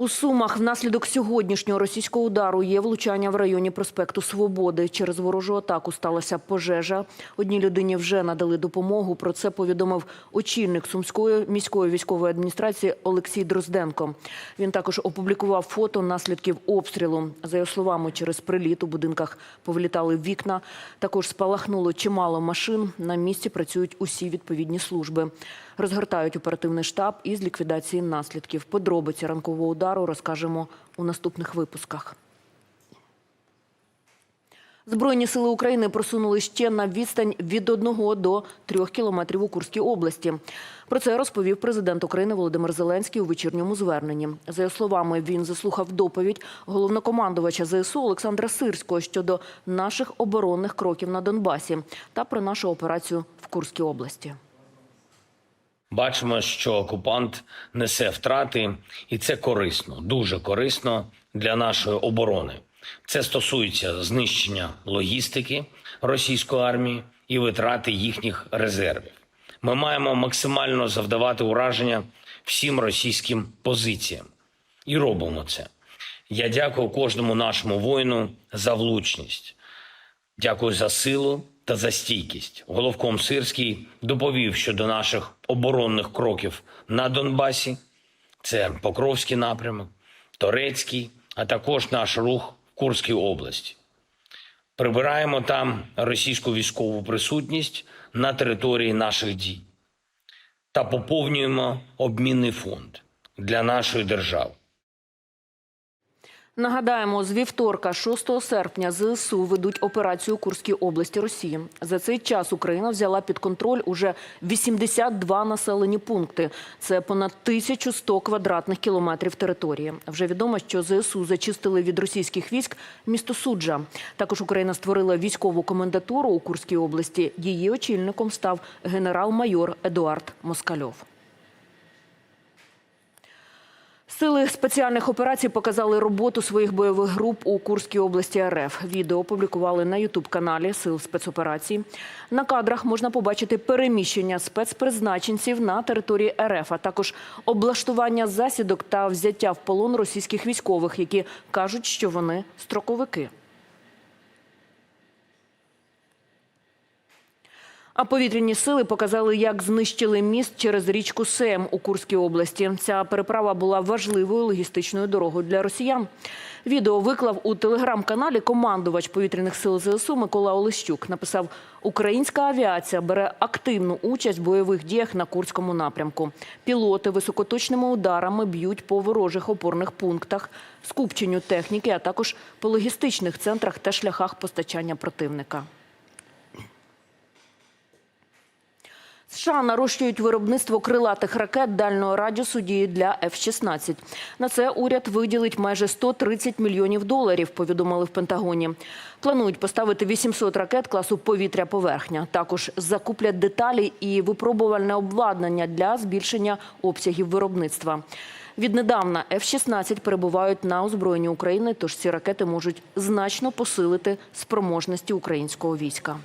У Сумах внаслідок сьогоднішнього російського удару є влучання в районі проспекту Свободи. Через ворожу атаку сталася пожежа. Одній людині вже надали допомогу. Про це повідомив очільник Сумської міської військової адміністрації Олексій Дрозденко. Він також опублікував фото наслідків обстрілу. За його словами, через приліт у будинках повилітали вікна. Також спалахнуло чимало машин. На місці працюють усі відповідні служби. Розгортають оперативний штаб із ліквідації наслідків. Подробиці ранкового удару розкажемо у наступних випусках. Збройні сили України просунули ще на відстань від 1 до 3 кілометрів у Курській області. Про це розповів президент України Володимир Зеленський у вечірньому зверненні. За його словами, він заслухав доповідь головнокомандувача ЗСУ Олександра Сирського щодо наших оборонних кроків на Донбасі та про нашу операцію в Курській області. Бачимо, що окупант несе втрати, і це корисно, дуже корисно для нашої оборони. Це стосується знищення логістики російської армії і витрати їхніх резервів. Ми маємо максимально завдавати ураження всім російським позиціям і робимо це. Я дякую кожному нашому воїну за влучність. Дякую за силу та за стійкість. Головком Сирський доповів щодо наших оборонних кроків на Донбасі. Це Покровський напрямок, Торецький, а також наш рух в Курській області. Прибираємо там російську військову присутність на території наших дій та поповнюємо обмінний фонд для нашої держави. Нагадаємо, з вівторка, 6 серпня, ЗСУ ведуть операцію у Курській області Росії. За цей час Україна взяла під контроль уже 82 населені пункти. Це понад 1100 квадратних кілометрів території. Вже відомо, що ЗСУ зачистили від російських військ місто Суджа. Також Україна створила військову комендатуру у Курській області. Її очільником став генерал-майор Едуард Москальов. Сили спеціальних операцій показали роботу своїх бойових груп у Курській області РФ. Відео опублікували на ютуб-каналі Сил спецоперацій. На кадрах можна побачити переміщення спецпризначенців на території РФ, а також облаштування засідок та взяття в полон російських військових, які кажуть, що вони строковики. А повітряні сили показали, як знищили міст через річку Сем у Курській області. Ця переправа була важливою логістичною дорогою для росіян. Відео виклав у телеграм-каналі командувач повітряних сил ЗСУ Микола Олещук. Написав: Українська авіація бере активну участь в бойових діях на Курському напрямку. Пілоти високоточними ударами б'ють по ворожих опорних пунктах, скупченню техніки, а також по логістичних центрах та шляхах постачання противника. США нарощують виробництво крилатих ракет дальнього радіусу дії для F-16. На це уряд виділить майже 130 мільйонів доларів, повідомили в Пентагоні. Планують поставити 800 ракет класу повітря-поверхня. Також закуплять деталі і випробувальне обладнання для збільшення обсягів виробництва. Віднедавна F-16 перебувають на озброєнні України, тож ці ракети можуть значно посилити спроможності українського війська.